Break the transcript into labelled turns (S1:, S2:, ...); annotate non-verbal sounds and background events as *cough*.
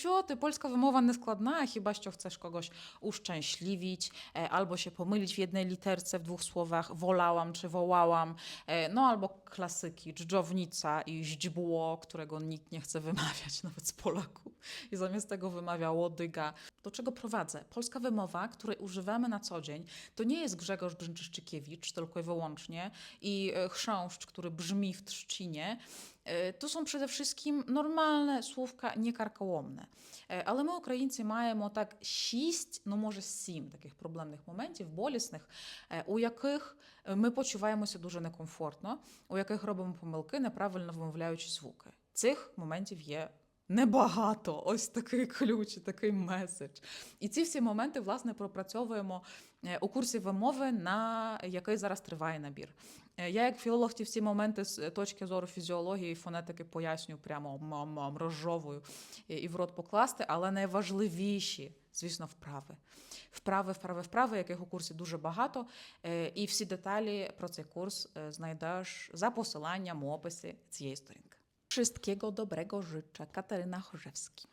S1: що ти, польська вимова не складна, хіба що chcesz kogoś uszczęśliwić, e, albo się pomylić w jednej literce, w dwóch słowach, wolałam czy wołałam, e, no albo klasyki, dżdżownica i źdźbło, którego nikt nie chce wymawiać, nawet *laughs* z Polaków, i zamiast tego wymawia łodyga. Do czego prowadzę? Polska wymowa, której używamy na co dzień, to nie jest Grzegorz Brzęczyszczykiewicz tylko i wyłącznie i e, chrząszcz, który brzmi w trzcinie. E, To są przede wszystkim normalne słówka, niekarkołomne. Ale my, українці, маємо так шість, ну може сім таких проблемних моментів, болісних, е, у яких ми почуваємося дуже некомфортно, у яких робимо помилки, неправильно вимовляючи звуки. Цих моментів є. Небагато, ось такий ключ, такий меседж. І ці всі моменти, власне, пропрацьовуємо е, у курсі вимови, на який зараз триває набір. Е, Я, як філолог, ті всі моменти з точки зору фізіології і фонетики пояснюю прямо мам-мам, розжовую і в рот покласти, але найважливіші, звісно, вправи. Вправи, вправи, вправи, яких у курсі дуже багато. Е, І всі деталі про цей курс знайдеш за посиланням у описі цієї сторінки. Wszystkiego dobrego życzę. Kateryna Chorzewski.